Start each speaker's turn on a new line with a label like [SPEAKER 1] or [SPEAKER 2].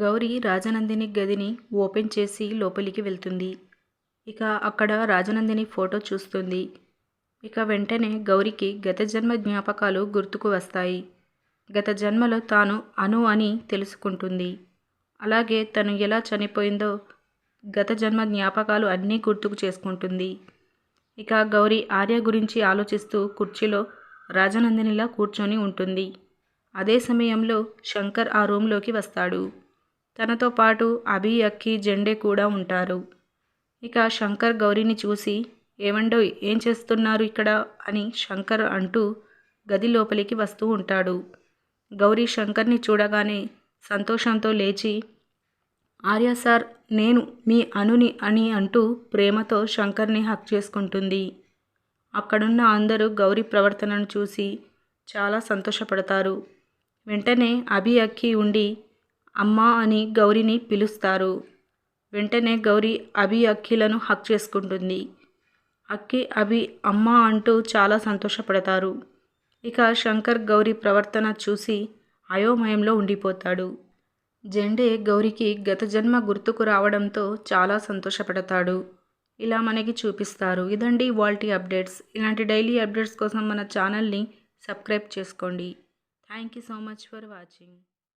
[SPEAKER 1] గౌరి రాజనందిని గదిని ఓపెన్ చేసి లోపలికి వెళ్తుంది. ఇక అక్కడ రాజనందిని ఫోటో చూస్తుంది. ఇక వెంటనే గౌరికి గత జన్మ జ్ఞాపకాలు గుర్తుకు వస్తాయి. గత జన్మలో తాను అను అని తెలుసుకుంటుంది. అలాగే తను ఎలా చనిపోయిందో గత జన్మ జ్ఞాపకాలు అన్నీ గుర్తుకు చేసుకుంటుంది. ఇక గౌరీ ఆర్య గురించి ఆలోచిస్తూ కుర్చీలో రాజనందినిలా కూర్చొని ఉంటుంది. అదే సమయంలో శంకర్ ఆ రూంలోకి వస్తాడు. తనతో పాటు అభి అక్కి జెండే కూడా ఉంటారు. ఇక శంకర్ గౌరీని చూసి ఏమండో ఏం చేస్తున్నారు ఇక్కడ? అని శంకర్ అంటూ గది లోపలికి వస్తూ ఉంటాడు. గౌరీ శంకర్ని చూడగానే సంతోషంతో లేచి ఆర్య సార్ నేను మీ అనుని అని అంటూ ప్రేమతో శంకర్ని హక్ చేసుకుంటుంది. అక్కడున్న అందరూ గౌరీ ప్రవర్తనను చూసి చాలా సంతోషపడతారు. వెంటనే అభి అక్కి ఉండి అమ్మా అని గౌరీని పిలుస్తారు. వెంటనే గౌరీ అభి అక్కిలను హక్ చేసుకుంటుంది. అక్కి అభి అమ్మ అంటూ చాలా సంతోషపడతారు. ఇక శంకర్ గౌరీ ప్రవర్తన చూసి అయోమయంలో ఉండిపోతాడు. జెండే గౌరికి గత జన్మ గుర్తుకు రావడంతో చాలా సంతోషపడతాడు. ఇలా మనకి చూపిస్తారు. ఇదండి వాల్టీ అప్డేట్స్. ఇలాంటి డైలీ అప్డేట్స్ కోసం మన ఛానల్ని సబ్స్క్రైబ్ చేసుకోండి. Thank you so much for watching.